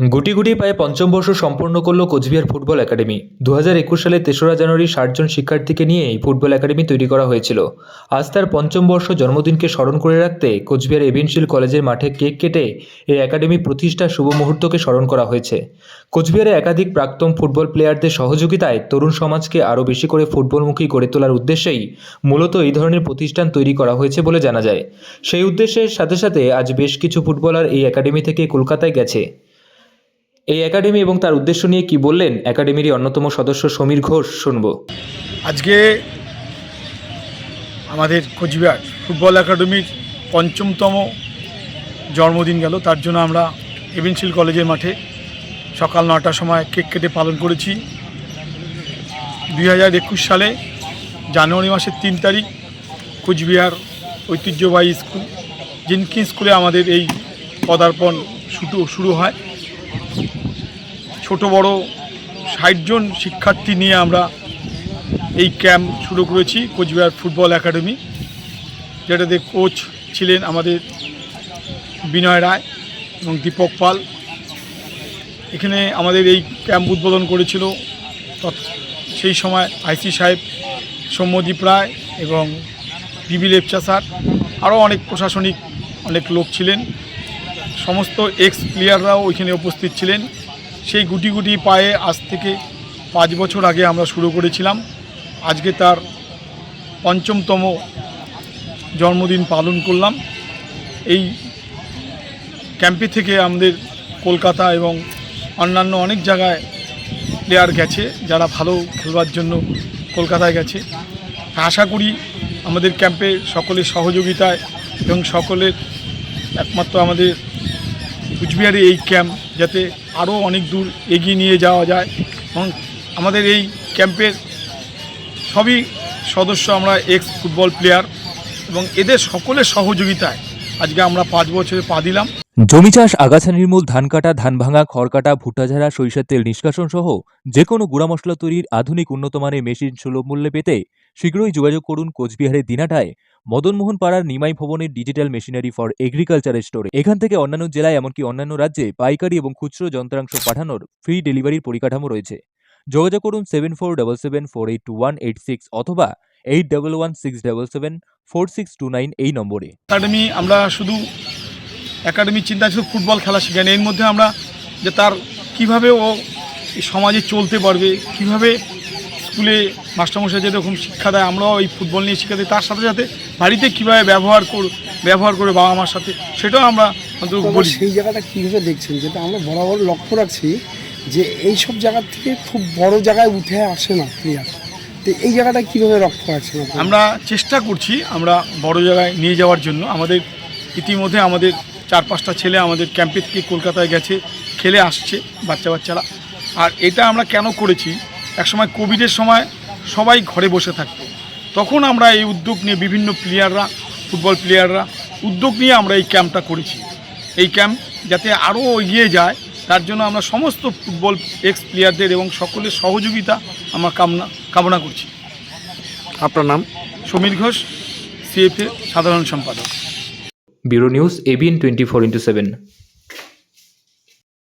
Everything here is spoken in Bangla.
গুটি গুটি পায়ে পঞ্চম বর্ষ সম্পন্ন করল কোচবিহার ফুটবল একাডেমি। দু হাজার একুশ সালে তেসরা জানুয়ারি ষাটজন শিক্ষার্থীকে নিয়ে এই ফুটবল একাডেমি তৈরি করা হয়েছিল। আজ তার পঞ্চম বর্ষ জন্মদিনকে স্মরণ করে রাখতে কোচবিহার এভিনশিল কলেজের মাঠে কেক কেটে এই একাডেমি প্রতিষ্ঠা শুভ মুহূর্তকে স্মরণ করা হয়েছে। কোচবিহারে একাধিক প্রাক্তন ফুটবল প্লেয়ারদের সহযোগিতায় তরুণ সমাজকে আরও বেশি করে ফুটবলমুখী গড়ে তোলার উদ্দেশ্যেই মূলত এই ধরনের প্রতিষ্ঠান তৈরি করা হয়েছে বলে জানা যায়। সেই উদ্দেশ্যের সাথে সাথে আজ বেশ কিছু ফুটবলার এই একাডেমি থেকে কলকাতায় গেছে। এই একাডেমি এবং তার উদ্দেশ্য নিয়ে কি বললেন একাডেমিরই অন্যতম সদস্য সমীর ঘোষ, শুনব। আজকে আমাদের কোচবিহার ফুটবল একাডেমির পঞ্চমতম জন্মদিন গেল। তার জন্য আমরা এভিনশিল কলেজের মাঠে সকাল নটার সময় কেক কেটে পালন করেছি। দুই হাজার একুশ সালে জানুয়ারি মাসের তিন তারিখ কোচবিহার ঐতিহ্যবাহী স্কুল, জিনকিন স্কুলে আমাদের এই পদার্পণ শুরু শুরু হয়। ছোট বড় ষাটজন শিক্ষার্থী নিয়ে আমরা এই ক্যাম্প শুরু করেছি, কোচবিহার ফুটবল একাডেমি, যেটাতে কোচ ছিলেন আমাদের বিনয় রায় এবং দীপক পাল। এখানে আমাদের এই ক্যাম্প উদ্বোধন করেছিল সেই সময় আইসি সাহেব সৌম্যদীপ রায় এবং বিবি লেপচা স্যার। আরও অনেক প্রশাসনিক অনেক লোক ছিলেন। সমস্ত এক্স প্লেয়াররাও ওইখানে উপস্থিত ছিলেন। সেই গুটি গুটি পায়ে আজ থেকে পাঁচ বছর আগে আমরা শুরু করেছিলাম। আজকে তার পঞ্চমতম জন্মদিন পালন করলাম। এই ক্যাম্পে থেকে আমাদের কলকাতা এবং অন্যান্য অনেক জায়গায় প্লেয়ার গেছে, যারা ভালো খেলবার জন্য কলকাতায় গেছে। আশা করি আমাদের ক্যাম্পে সকলের সহযোগিতায় এবং সকলের একমাত্র আমাদের কুচবিহারে এই ক্যাম্প যাতে আরও অনেক দূর এগিয়ে নিয়ে যাওয়া যায় এবং আমাদের এই ক্যাম্পের সবই সদস্য আমরা এক্স ফুটবল প্লেয়ার এবং এদের সকলের সহযোগিতায় আজকে আমরা পাঁচ বছরে পা দিলাম। জমি চাষ, আগাছা নির্মূল, ধান কাটা, ধান ভাঙা, খড় কাটা, ভুট্টা ঝাড়া, সরিষার তেল নিষ্কাশন সহ যে কোনো গুঁড়া মশলা তৈরির আধুনিক উন্নতমানের মেশিন সুলভ মূল্যে পেতে শীঘ্রই যোগাযোগ করুন কোচবিহারের দিনাটায়। মদনমোহন পাড়ার নিমাই ভবনের ডিজিটাল মেশিনারি ফর এগ্রিকালচারের স্টোরে। এখান থেকে অন্যান্য জেলায় এমনকি অন্যান্য রাজ্যে পাইকারি এবং খুচরো যন্ত্রাংশ পাঠানোর ফ্রি ডেলিভারির পরিকাঠামো রয়েছে। যোগাযোগ করুন seven four double seven four eight two one eight six অথবা eight double one six double seven four six two nine এই নম্বরে। একাডেমি আমরা শুধু একাডেমি চিন্তা শুধু ফুটবল খেলা শেখাই এর মধ্যে আমরা যে তার কীভাবে ও সমাজে চলতে পারবে, কীভাবে স্কুলে মাস্টারমশাই যেরকম শিক্ষা দেয় আমরাও এই ফুটবল নিয়ে শিক্ষা দিই। তার সাথে সাথে বাড়িতে কীভাবে ব্যবহার কর ব্যবহার করে বাবা মার সাথে সেটাও আমরা বলি। সেই জায়গাটা কীভাবে দেখছেন? যেটা আমরা বরাবর লক্ষ্য রাখছি যে এই সব জায়গার থেকে খুব বড় জায়গায় উঠে আসে না প্লেয়ার তো এই জায়গাটা কীভাবে লক্ষ্য আপনি? আমরা চেষ্টা করছি আমরা বড় জায়গায় নিয়ে যাওয়ার জন্য। আমাদের ইতিমধ্যে আমাদের চার পাঁচটা ছেলে আমাদের ক্যাম্পে থেকে কলকাতায় গেছে খেলে আসছে বাচ্চা বাচ্চারা আর এটা আমরা কেন করেছি? একসময় কোভিডের সময় সবাই ঘরে বসে থাকতো। তখন আমরা এই উদ্যোগ নিয়ে বিভিন্ন প্লেয়াররা ফুটবল প্লেয়াররা উদ্যোগ নিয়ে আমরা এই ক্যাম্পটা করেছি। এই ক্যাম্প যাতে আরও এগিয়ে যায় তার জন্য আমরা সমস্ত ফুটবল এক্স প্লেয়ারদের এবং সকলের সহযোগিতা আমরা কামনা কামনা করছি। আপনার নাম? সমীর ঘোষ সিএফএ সাধারণ সম্পাদক। Bureau news ABN twenty four into seven.